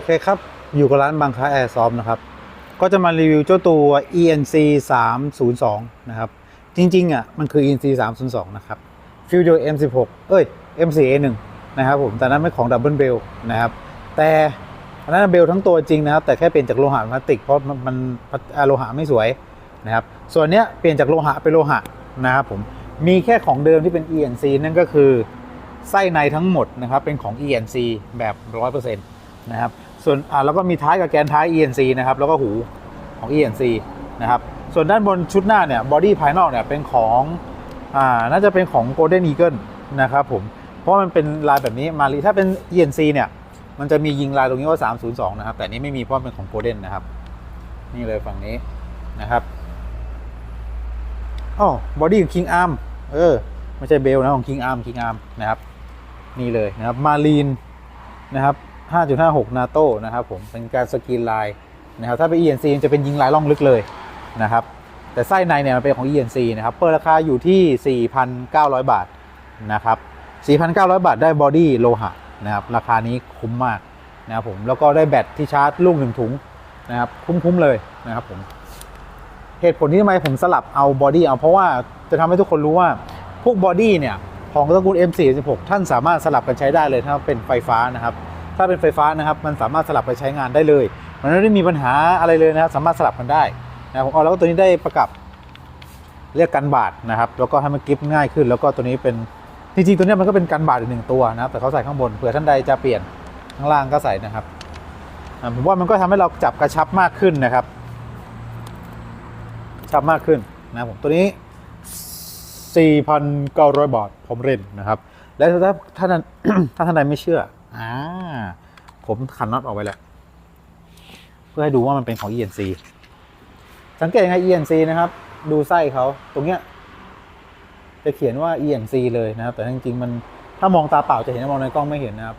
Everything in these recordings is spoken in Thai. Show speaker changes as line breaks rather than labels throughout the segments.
โอเคครับ อยู่กับร้านบางค้าแอร์ซอมนะครับ ก็จะมารีวิวเจ้าตัว ENC 302นะครับ จริงๆอะมันคือ ENC 302นะครับฟิวเจอร์ M16 เอ้ย M4A1 นะครับผม แต่นั้นไม่ของดับเบิลเบลนะครับ แต่อันนั้นเบลทั้งตัวจริงนะครับ แต่แค่เปลี่ยนจากโลหะพลาสติก เพราะมันมันโลหะไม่สวยนะครับ ส่วนเนี้ยเปลี่ยนจากโลหะเป็นโลหะนะครับผม มีแค่ของเดิมที่เป็น ENC นั่นก็คือไส้ในทั้งหมดนะครับเป็นของ ENC แบบ 100%นะครับ ส่วนอ่าแล้วก็มีท้ายกับแกนท้าย ENC นะครับแล้วก็หูของ ENC นะครับส่วนด้านบนชุดหน้าเนี่ยบอดี้ภายนอกเนี่ยเป็นของอ่าน่าจะเป็นของ Golden Eagle นะครับผมเพราะมันเป็นลายแบบนี้มาลีถ้าเป็น ENC เนี่ยมันจะมียิงลายตรงนี้ว่า 302 นะครับ แต่นี้ไม่มีเพราะเป็นของ Golden นนะครับ นี่เลยฝั่งนี้นะครับอ๋อบอดี้ของ King Arm เออ ไม่ใช่เบลนะของ King Arm King Arm นะครับ นี่เลยนะครับ มารีนนะครับ 5.56 นาโต้นะครับผมเป็นการสกรีนลายนะครับถ้าเป็น ENC มันจะเป็นยิงลายล่องลึกเลยนะครับแต่ไส้ในเนี่ยมันเป็นของ ENC นะครับเปิดราคาอยู่ที่ 4,900 บาทนะครับ 4,900 บาทได้บอดี้โลหะนะครับราคานี้คุ้มมากนะครับผมแล้วก็ได้แบตที่ชาร์จลูกหนึ่งถุงนะครับคุ้มๆเลยนะครับผมเหตุผลที่ทำไมผมสลับเอาบอดี้เอาเพราะว่าจะทำให้ทุกคนรู้ว่าพวกบอดี้เนี่ยของตระกูล M46 ท่านสามารถสลับกันใช้ได้เลยถ้าเป็นไฟฟ้านะครับ ถ้าเป็นไฟฟ้านะครับมันสามารถสลับไปใช้งานได้เลย มันไม่ได้มีปัญหาอะไรเลยนะครับ สามารถสลับกันได้นะผมเอาแล้วก็ตัวนี้ได้ประกับเรียกกันบาดนะครับ แล้วก็ให้มันกริปง่ายขึ้น แล้วก็ตัวนี้เป็นจริงๆตัวนี้มันก็เป็นกันบาดอีกหนึ่งตัวนะครับ แต่เขาใส่ข้างบนเผื่อท่านใดจะเปลี่ยนข้างล่างก็ใส่นะครับผมว่ามันก็ทำให้เราจับกระชับมากขึ้นนะครับชับมากขึ้นนะผมตัวนี้ 4,900 บาทผมเล่นนะครับ และถ้าถ้าท่านถ้าท่านใดไม่เชื่อ อ่าผมขันน็อตออกไปแล้ว เพื่อให้ดูว่ามันเป็นของ ENC สังเกตยังไง ENC นะครับ ดูไส้เขาตรงเนี้ยจะเขียนว่า ENC เลยนะครับ แต่จริงๆมันถ้ามองตาเปล่าจะเห็นมองในกล้องไม่เห็นนะครับ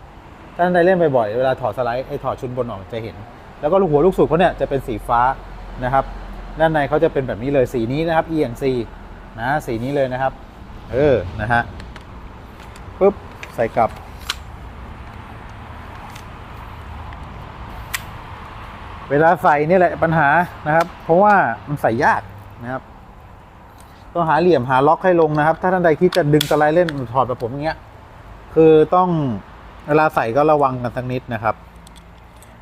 ถ้าท่านใดเล่นบ่อยๆเวลาถอดสไลด์ไอ้ถอดชุดบนออกจะเห็น แล้วก็ลูกหัวลูกสูบเขาเนี่ยจะเป็นสีฟ้านะครับ ด้านในเขาจะเป็นแบบนี้เลยสีนี้นะครับ ENC นะสีนี้เลยนะครับ เออนะฮะปุ๊บใส่กลับ เวลาใส่นี่แหละปัญหานะครับ เพราะว่ามันใส่ยากนะครับต้องหาเหลี่ยมหาล็อกให้ลงนะครับ ถ้าท่านใดคิดจะดึงสไลด์เล่นถอดแบบผมอย่างเงี้ย คือต้องเวลาใส่ก็ระวังกันสักนิดนะครับ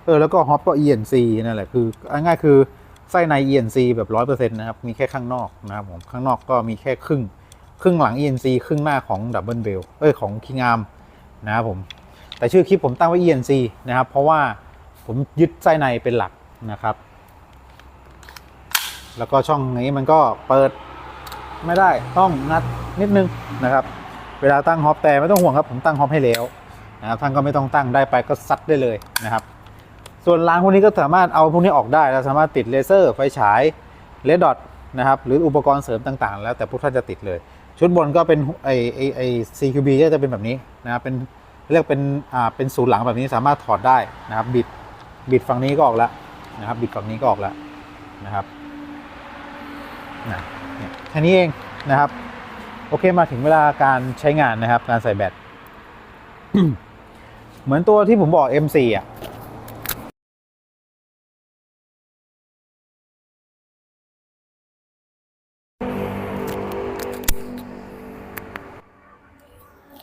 เออแล้วก็ฮอปก็ ENC นั่นแหละคือง่ายๆคือไส้ใน ENC แบบร้อยเปอร์เซ็นต์นะครับ มีแค่ข้างนอกนะครับผมข้างนอกก็มีแค่ครึ่ง ครึ่งหลัง ENC ครึ่งหน้าของดับเบิลเบลเอ้ยของคิงอาร์มนะครับผม แต่ชื่อคลิปผมตั้งไว้ ENC นะครับ เพราะว่าผมยึดไส้ในเป็นหลัก นะครับ แล้วก็ช่องนี้มันก็เปิดไม่ได้ต้องงัดนิดนึงนะครับ เวลาตั้งฮอปแต่ไม่ต้องห่วงครับผมตั้งฮอปให้แล้วนะครับท่านก็ไม่ต้องตั้งได้ไปก็ซัดได้เลยนะครับ ส่วนรางพวกนี้ก็สามารถเอาพวกนี้ออกได้เราสามารถติดเลเซอร์ไฟฉายเลดดอทนะครับหรืออุปกรณ์เสริมต่างๆ แล้วแต่พวกท่านจะติดเลย ชุดบนก็เป็นไอไอไอ CQB ก็จะเป็นแบบนี้นะครับเป็นเรียกเป็นอ่าเป็นศูนย์หลังแบบนี้สามารถถอดได้นะครับบิดบิดฝั่งนี้ก็ออกแล้ว นะครับ บิดฝั่งนี้ก็ออกแล้วนะครับนะแค่นี้เองนะครับ โอเคมาถึงเวลาการใช้งานนะครับ การใส่แบตเหมือนตัวที่ผมบอก M4 อะ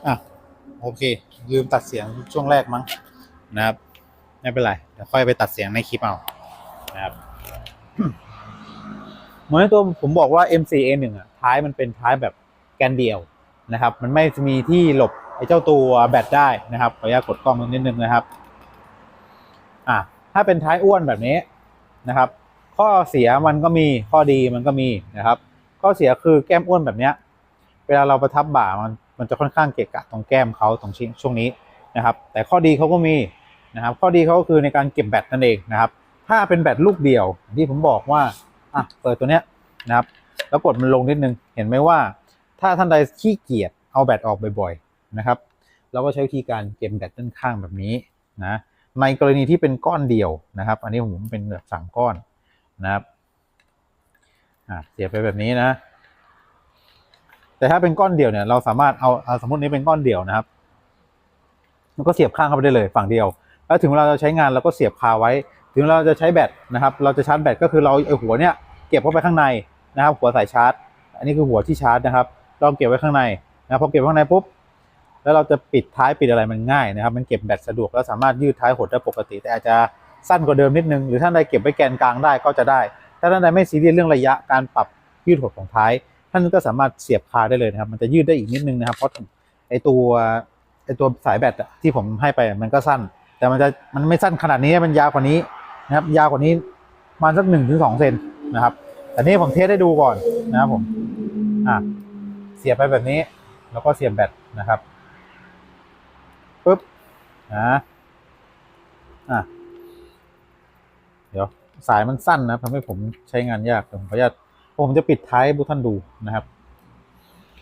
อะโอเค ลืมตัดเสียงช่วงแรกมั้งนะครับ ไม่เป็นไรเดี๋ยวค่อยไปตัดเสียงในคลิปเอา นะครับเหมือนตัวผมบอกว่า M4A1 อะท้ายมันเป็นท้ายแบบแกนเดียวนะครับ มันไม่มีที่หลบไอ้เจ้าตัวแบตได้นะครับขออนุญาตกดกล้องนิดนึงนะครับ อะถ้าเป็นท้ายอ้วนแบบนี้นะครับ ข้อเสียมันก็มีข้อดีมันก็มีนะครับ ข้อเสียคือแก้มอ้วนแบบเนี้ย เวลาเราประทับบ่ามันมันจะค่อนข้างเกะกะตรงแก้มเขาตรงชิ้นช่วงนี้นะครับ แต่ข้อดีเขาก็มีนะครับ ข้อดีเขาก็คือในการเก็บแบตนั่นเองนะครับ ถ้าเป็นแบตลูกเดียว ที่ผมบอกว่าอะเปิดตัวเนี้ยนะครับ แล้วกดมันลงนิดนึง เห็นไหมว่า ถ้าท่านใดขี้เกียจเอาแบตออกบ่อยๆนะครับเราก็ใช้วิธีการเก็บแบตด้านข้างแบบนี้นะในกรณีที่เป็นก้อนเดียวนะครับ อันนี้ผมเป็นแบบสามก้อนนะครับอะเสียบไปแบบนี้นะ แต่ถ้าเป็นก้อนเดียวเนี่ย เราสามารถเอาเอาสมมตินี้เป็นก้อนเดียวนะครับมันก็เสียบข้างเข้าไปได้เลยฝั่งเดียว แล้วถึงเวลาเราใช้งานเราก็เสียบคาไว้ ถึงเราจะใช้แบตนะครับ เราจะชาร์จแบตก็คือเราไอหัวเนี่ยเก็บเข้าไปข้างในนะครับ หัวสายชาร์จ อันนี้คือหัวที่ชาร์จนะครับเราเก็บไว้ข้างในนะพอเก็บข้างในปุ๊บแล้วเราจะปิดท้ายปิดอะไรมันง่ายนะครับ มันเก็บแบตสะดวกแล้วสามารถยืดท้ายหดได้ปกติ แต่อาจจะสั้นกว่าเดิมนิดนึงหรือท่านใดเก็บไว้แกนกลางได้ก็จะได้ ถ้าท่านใดไม่ซีเรียสเรื่องระยะการปรับยืดหดของท้าย ท่านก็สามารถเสียบคาได้เลยนะครับ มันจะยืดได้อีกนิดนึงนะครับเพราะไอตัวไอตัวสายแบตที่ผมให้ไปมันก็สั้น แต่มันจะมันไม่สั้นขนาดนี้มันยาวกว่านี้ นะครับ ยาวกว่านี้ประมาณสักหนึ่งถึงสองเซนนะครับแต่นี้ผมเทสให้ดูก่อนนะครับผมอะเสียบไปแบบนี้ แล้วก็เสียบแบตนะครับปุ๊บนะอะเดี๋ยวสายมันสั้นนะทำให้ผมใช้งานยากผมขออนุญาตผมจะปิดท้ายให้ทุกท่านดูนะครับ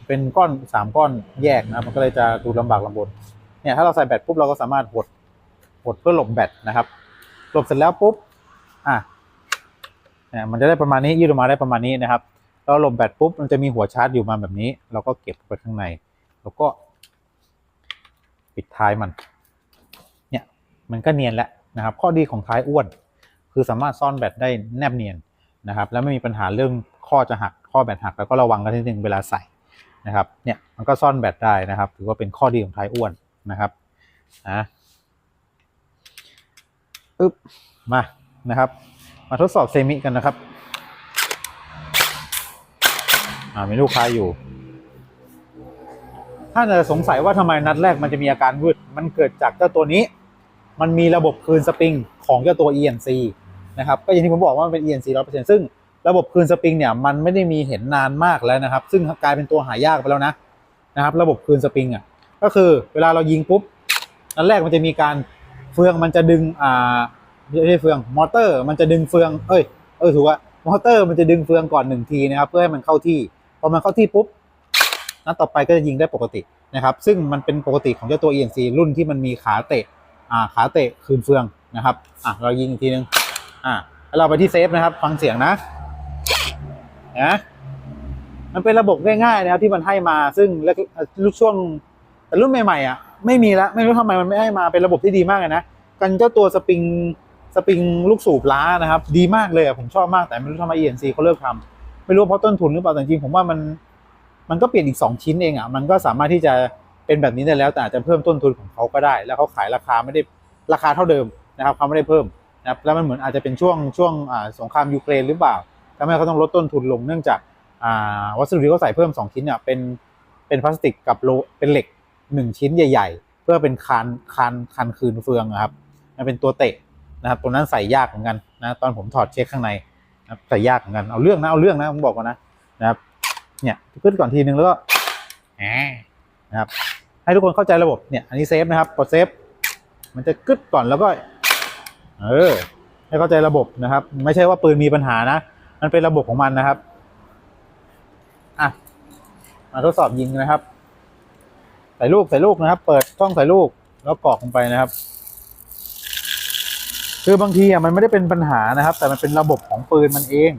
เป็นก้อนสามก้อนแยกนะมันก็เลยจะดูลำบากลำบนเนี่ยถ้าเราใส่แบตปุ๊บเราก็สามารถหดหดเพื่อหลบแบตนะครับ หลบเสร็จแล้วปุ๊บอะเนี่ยมันจะได้ประมาณนี้ยืดออกมาได้ประมาณนี้นะครับเราหลบแบตปุ๊บมันจะมีหัวชาร์จอยู่มาแบบนี้ เราก็เก็บไปข้างใน แล้วก็ปิดท้ายมัน เนี่ยมันก็เนียนแล้วนะครับ ข้อดีของท้ายอ้วน คือสามารถซ่อนแบตได้แนบเนียนนะครับ แล้วไม่มีปัญหาเรื่องข้อจะหักข้อแบตหักแล้วก็ระวังกันนิดนึงเวลาใส่นะครับ เนี่ยมันก็ซ่อนแบตได้นะครับ ถือว่าเป็นข้อดีของท้ายอ้วนนะครับนะ อึ๊บมานะครับ มาทดสอบเซมิกันนะครับ อ่ามีลูกค้าอยู่ถ้าจะสงสัยว่าทำไมนัดแรกมันจะมีอาการวืด มันเกิดจากเจ้าตัวนี้ มันมีระบบคืนสปริงของเจ้าตัว ENC นะครับ ก็อย่างที่ผมบอกว่ามันเป็น ENC 100%ซึ่งระบบคืนสปริงเนี่ยมันไม่ได้มีเห็นนานมากแล้วนะครับ ซึ่งกลายเป็นตัวหายากไปแล้วนะนะครับ ระบบคืนสปริงอะ ก็คือเวลาเรายิงปุ๊บ นัดแรกมันจะมีการ เฟืองมันจะดึงอ่าไม่ใช่เฟืองมอเตอร์ มันจะดึงเฟืองเอ้ยเออถูกว่ามอเตอร์มันจะดึงเฟืองก่อนหนึ่งทีนะครับ เพื่อให้มันเข้าที่พอมันเข้าที่ปุ๊บนัดต่อไปก็จะยิงได้ปกตินะครับ ซึ่งมันเป็นปกติของเจ้าตัว ENC รุ่นที่มันมีขาเตะอ่าขาเตะคืนเฟืองนะครับอะเรายิงอีกทีนึงอ่าแล้วเราไปที่เซฟนะครับ ฟังเสียงนะนะมันเป็นระบบง่ายๆนะครับที่มันให้มาซึ่งแล้วลูกช่วงแต่รุ่นใหม่ๆอะ ไม่มีละไม่รู้ทำไมมันไม่ให้มาเป็นระบบที่ดีมากเลยนะกันเจ้าตัวสปริงสปริงลูกสูบล้านะครับ ดีมากเลยผมชอบมากแต่ไม่รู้ทำไม ENC เขาเลิกทำไม่รู้เพราะต้นทุนหรือเปล่าแต่จริงๆผมว่ามันมันก็เปลี่ยนอีก 2 ชิ้นเองอะมันก็สามารถที่จะเป็นแบบนี้ได้แล้วแต่อาจจะเพิ่มต้นทุนของเขาก็ได้ แล้วเขาขายราคาไม่ได้ราคาเท่าเดิมนะครับเขาไม่ได้เพิ่มนะครับแล้วมันเหมือนอาจจะเป็นช่วงช่วงสงครามยูเครนหรือเปล่าทำให้เขาต้องลดต้นทุนลงเนื่องจากวัสดุที่เขาใส่เพิ่ม 2 ชิ้นเนี่ยเป็นเป็นพลาสติกกับโลเป็นเหล็ก 1ชิ้นใหญ่ ๆ เพื่อเป็นคานคานคานคืนเฟืองนะครับมันเป็นตัวเตะนะครับตัวนั้นใส่ยากเหมือนกันนะตอนผมถอดเช็คข้างในนะใส่ยากเหมือนกันเอาเรื่องนะเอาเรื่องนะผมบอกก่อนนะนะครับเนี่ยขึ้นก่อนทีนึงแล้วก็นะครับให้ทุกคนเข้าใจระบบเนี่ยอันนี้เซฟนะครับกดเซฟมันจะกึดก่อนแล้วก็เออให้เข้าใจระบบนะครับ ไม่ใช่ว่าปืนมีปัญหานะมันเป็นระบบของมันนะครับอะมาทดสอบยิงนะครับ ส่ลูกใส่ลูกนะครับ เปิดช่องใส่ลูกแล้วกรอกลงไปนะครับ คือบางทีอะมันไม่ได้เป็นปัญหานะครับ แต่มันเป็นระบบของปืนมันเอง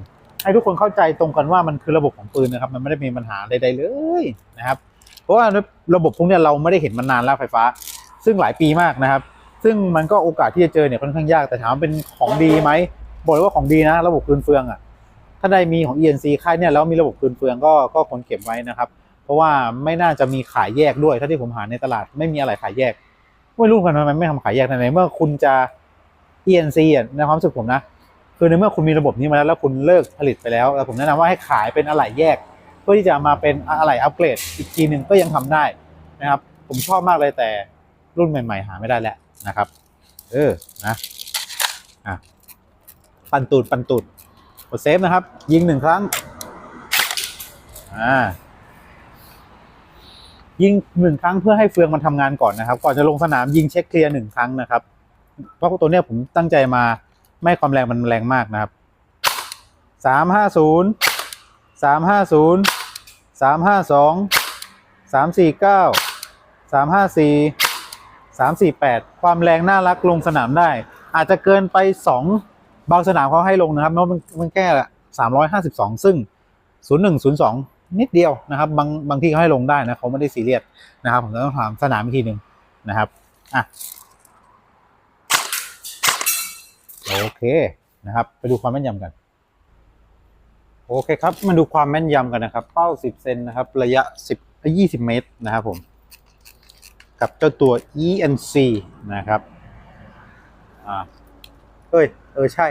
ให้ทุกคนเข้าใจตรงกันว่ามันคือระบบของปืนนะครับ มันไม่ได้มีปัญหาใดๆเลยนะครับ เพราะว่าระบบพวกนี้เราไม่ได้เห็นมานานแล้วไฟฟ้า ซึ่งหลายปีมากนะครับ ซึ่งมันก็โอกาสที่จะเจอเนี่ยค่อนข้างยากแต่ถามว่าเป็นของดีไหมบอกเลยว่าของดีนะ ระบบคืนเฟืองอะถ้าได้มีของ ENC ค่ายเนี่ยแล้วมีระบบคืนเฟืองก็ก็ควรเก็บไว้นะครับ เพราะว่าไม่น่าจะมีขายแยกด้วยถ้าที่ผมหาในตลาดไม่มีอะไรขายแยก ไม่รู้กันทำไมไม่ทำขายแยกในเมื่อคุณจะ ENC อะในความรู้สึกผมนะ คือในเมื่อคุณมีระบบนี้มาแล้วแล้วคุณเลิกผลิตไปแล้วแล้วผมแนะนำว่าให้ขายเป็นอะไหล่แยก เพื่อที่จะมาเป็นอะไหล่อัปเกรดอีกทีหนึ่งก็ยังทำได้นะครับ ผมชอบมากเลยแต่รุ่นใหม่ ๆ หาไม่ได้แล้วนะครับ เออนะอะปันตูดปันตูดกดเซฟนะครับ ยิงหนึ่งครั้งอ่า ยิงหนึ่งครั้งเพื่อให้เฟืองมันทำงานก่อนนะครับ ก่อนจะลงสนามยิงเช็คเคลียร์หนึ่งครั้งนะครับ เพราะตัวเนี้ยผมตั้งใจมาไม่ความแรงมันแรงมากนะครับสามห้าศูนย์สามห้าศูนย์สามห้าสองสามสี่เก้าสามห้าสี่สามสี่แปดความแรงน่ารักลงสนามได้ อาจจะเกินไปสองบางสนามเขาให้ลงนะครับเพราะมันมันแก้สามร้อยห้าสิบสองซึ่งศูนย์หนึ่งศูนย์สอง นิดเดียวนะครับ บางบางที่เขาให้ลงได้นะเขาไม่ได้ซีเรียสนะครับ ผมต้องถามสนามอีกทีหนึ่งนะครับอะโอเคนะครับ ไปดูความแม่นยำกัน โอเคครับ มาดูความแม่นยำกันนะครับ เป้า 10 เซนนะครับ ระยะ 10เอ้ย20 เมตรนะครับผม กับเจ้าตัว ENC นะครับ อ่าเอ้ย เออใช่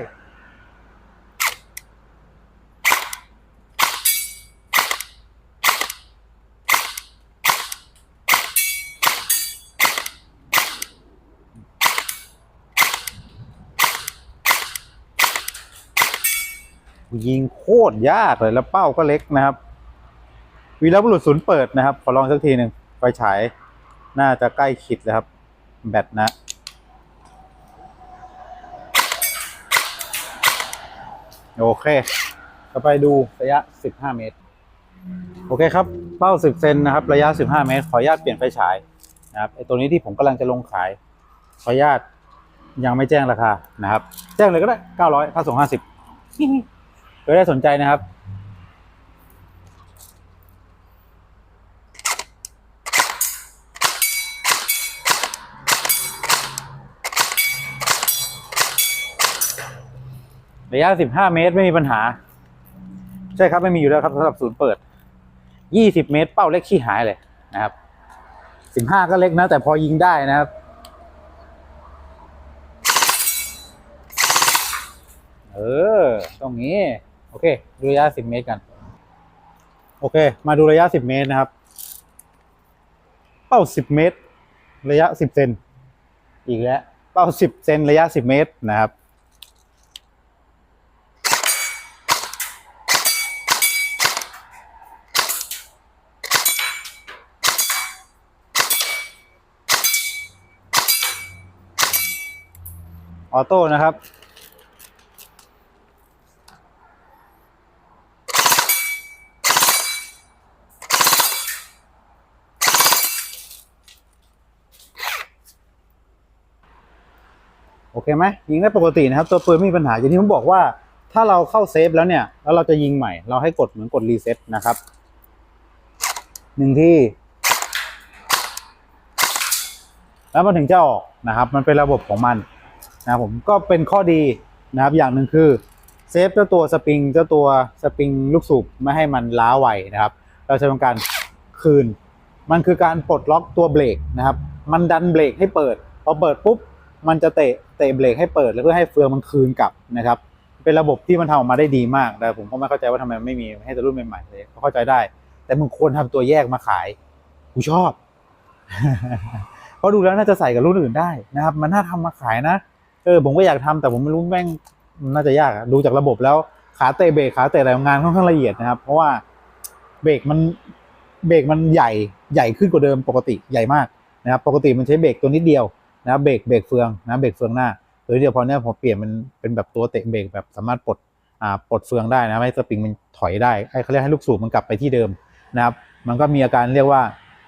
ยิงโคตรยากเลยแล้วเป้าก็เล็กนะครับวีรบุรุษศูนย์เปิดนะครับขอลองสักทีหนึ่งไฟฉายน่าจะใกล้ขีดแล้วครับ แบตนะ โอเคต่อไปดูระยะ 15 เมตร โอเคครับ เป้า 10 เซนนะครับ ระยะ 15 เมตร ขออนุญาตเปลี่ยนไฟฉายนะครับไอตัวนี้ที่ผมกำลังจะลงขาย ขออนุญาตยังไม่แจ้งราคานะครับ แจ้งเลยก็ได้ 900ค่าส่ง 50 เพื่อได้สนใจนะครับ ระยะ 15 เมตรไม่มีปัญหา ใช่ครับ ไม่มีอยู่แล้วครับสำหรับศูนย์เปิด 20 เมตรเป้าเล็กขี้หายเลยนะครับ 15 ก็เล็กนะ แต่พอยิงได้นะครับเออตรงนี้ โอเค ดูระยะ10เมตรกัน โอเค มาดูระยะ10เมตรนะครับ เป้า10เมตร ระยะ10เซนอีกแล้ว เป้า10เซนระยะ10เมตรนะครับ ออโต้นะครับ โอเคไหมยิงได้ปกตินะครับ ตัวปืนไม่มีปัญหาอย่างที่ผมบอกว่า ถ้าเราเข้าเซฟแล้วเนี่ย แล้วเราจะยิงใหม่ เราให้กดเหมือนกดรีเซ็ตนะครับหนึ่งที่ แล้วมันถึงจะออกนะครับ มันเป็นระบบของมันนะผมก็เป็นข้อดีนะครับ อย่างหนึ่งคือเซฟเจ้าตัวสปริงเจ้าตัวสปริงลูกสูบไม่ให้มันล้าไหวนะครับ เราจะทำการคืน มันคือการปลดล็อกตัวเบรกนะครับ มันดันเบรกให้เปิด พอเปิดปุ๊บ มันจะเตะเตะเบรกให้เปิดแล้วเพื่อให้เฟืองมันคืนกลับนะครับ เป็นระบบที่มันทำออกมาได้ดีมาก แต่ผมก็ไม่เข้าใจว่าทำไมมันไม่มีให้ตัวรุ่นใหม่ๆเลยเข้าใจได้ แต่มึงควรทำตัวแยกมาขายกูชอบ เพราะดูแล้วน่าจะใส่กับรุ่นอื่นได้นะครับ มันน่าทำมาขายนะเออผมก็อยากทำแต่ผมไม่รู้แม่งน่าจะยากดูจากระบบแล้วขาเตะเบรกขาเตะอะไรงานค่อนข้างละเอียดนะครับ เพราะว่าเบรกมันเบรกมันใหญ่ใหญ่ขึ้นกว่าเดิมปกติใหญ่มากนะครับ ปกติมันใช้เบรกตัวนิดเดียว นะเบรกเบรกเฟืองนะเบรกเฟืองหน้าตัวนิดเดียวพอเนี้ยพอเปลี่ยนมันเป็นแบบตัวเตะเบรกแบบสามารถปลดอ่าปลดเฟืองได้นะให้สปริงมันถอยได้ให้เขาเรียกให้ลูกสูบมันกลับไปที่เดิมนะครับมันก็มีอาการเรียกว่า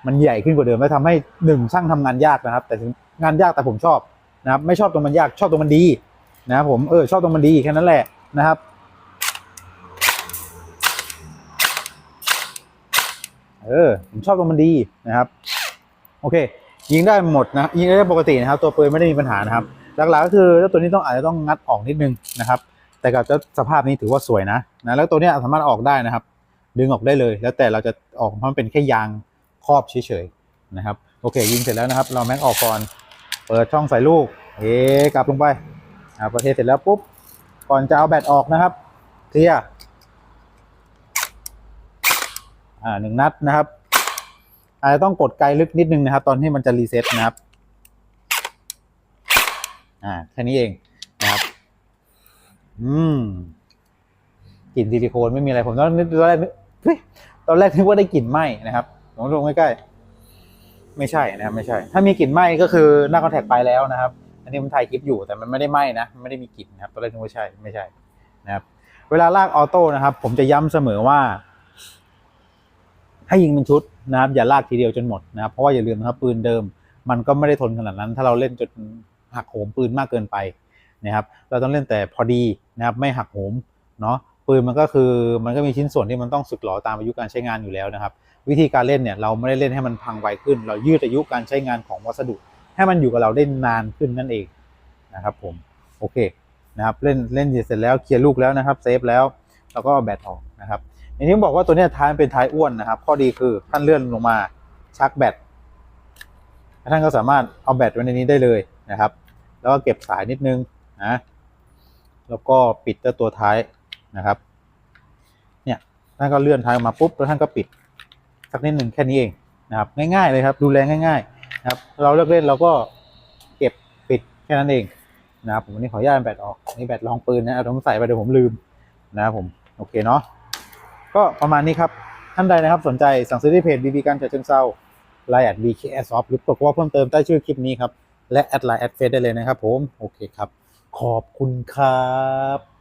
มันใหญ่ขึ้นกว่าเดิมและทำให้หนึ่งช่างทำงานยากนะครับ แต่ถึงงานยากแต่ผมชอบนะครับไม่ชอบตรงมันยากชอบตรงมันดีนะครับผมเออชอบตรงมันดีแค่นั้นแหละนะครับเออผมชอบตรงมันดีนะครับ โอเค ยิงได้หมดนะยิงได้ปกตินะครับ ตัวปืนไม่ได้มีปัญหานะครับ หลักๆก็คือเจ้าตัวนี้ต้องอาจจะต้องงัดออกนิดนึงนะครับ แต่กับเจ้าสภาพนี้ถือว่าสวยนะนะแล้วตัวนี้สามารถออกได้นะครับ ดึงออกได้เลย แล้วแต่เราจะออกเพราะมันเป็นแค่ยางครอบเฉยๆนะครับโอเค ยิงเสร็จแล้วนะครับ เราแม็กออกก่อนเปิดช่องใส่ลูกเฮ้กลับลงไปอ่าประเทศเสร็จแล้วปุ๊บก่อนจะเอาแบตออกนะครับเคลียร์อ่าหนึ่งนัดนะครับ อาจจะต้องกดไกลลึกนิดนึงนะครับ ตอนที่มันจะรีเซ็ตนะครับ อ่าแค่นี้เองนะครับ อืมกลิ่นซิลิโคนไม่มีอะไรผมตอนนึกตอนแรกเฮ้ยตอนแรกนึกว่าได้กลิ่นไหม้นะครับลองลงใกล้ๆไม่ใช่นะครับ ไม่ใช่ ถ้ามีกลิ่นไหม้ก็คือหน้าคอนแทคไปแล้วนะครับ อันนี้ผมถ่ายคลิปอยู่แต่มันไม่ได้ไหม้นะไม่ได้มีกลิ่นนะครับตอนแรกนึกว่าใช่ไม่ใช่นะครับ เวลาลากออโต้นะครับ ผมจะย้ำเสมอว่า ให้ยิงเป็นชุดนะครับอย่าลากทีเดียวจนหมดนะครับเพราะว่าอย่าลืมนะครับปืนเดิม มันก็ไม่ได้ทนขนาดนั้น ถ้าเราเล่นจนหักโหมปืนมากเกินไปนะครับเราต้องเล่นแต่พอดีนะครับไม่หักโหมเนาะปืนมันก็คือมันก็มีชิ้นส่วนที่มันต้องสึกหรอตามอายุการใช้งานอยู่แล้วนะครับ วิธีการเล่นเนี่ยเราไม่ได้เล่นให้มันพังไวขึ้น เรายืดอายุการใช้งานของวัสดุ ให้มันอยู่กับเราได้นานขึ้นนั่นเองนะครับผมโอเคนะครับเล่นเล่นเสร็จแล้วเคลียร์ลูกแล้วนะครับเซฟแล้วแล้วก็เอาแบตออกนะครับ อย่างที่ผมบอกว่าตัวนี้ท้ายมันเป็นท้ายอ้วนนะครับ ข้อดีคือท่านเลื่อนลงมาชักแบตแล้วท่านก็สามารถเอาแบตไว้ในนี้ได้เลยนะครับ แล้วก็เก็บสายนิดนึงนะแล้วก็ปิดตัวท้ายนะครับเนี่ยท่านก็เลื่อนท้ายออกมาปุ๊บแล้วท่านก็ปิดสักนิดหนึ่งแค่นี้เองนะครับ ง่ายๆเลยครับ ดูแลง่ายๆนะครับ เราเลิกเล่นเราก็เก็บปิดแค่นั้นเองนะครับผมวันนี้ขออนุญาตแบตออกนี่แบตรองปืนนะเอาผมใส่ไปเดี๋ยวผมลืมนะครับผมโอเคเนาะ ก็ประมาณนี้ครับ ท่านใดนะครับสนใจสั่งซื้อที่เพจบีบีการจัดเชิงเซาไลน์แอดบีเคเอสออฟหรือกดว่าเพิ่มเติมใต้ชื่อคลิปนี้ครับ และแอดไลน์แอดเฟซได้เลยนะครับผม โอเคครับ ขอบคุณครับ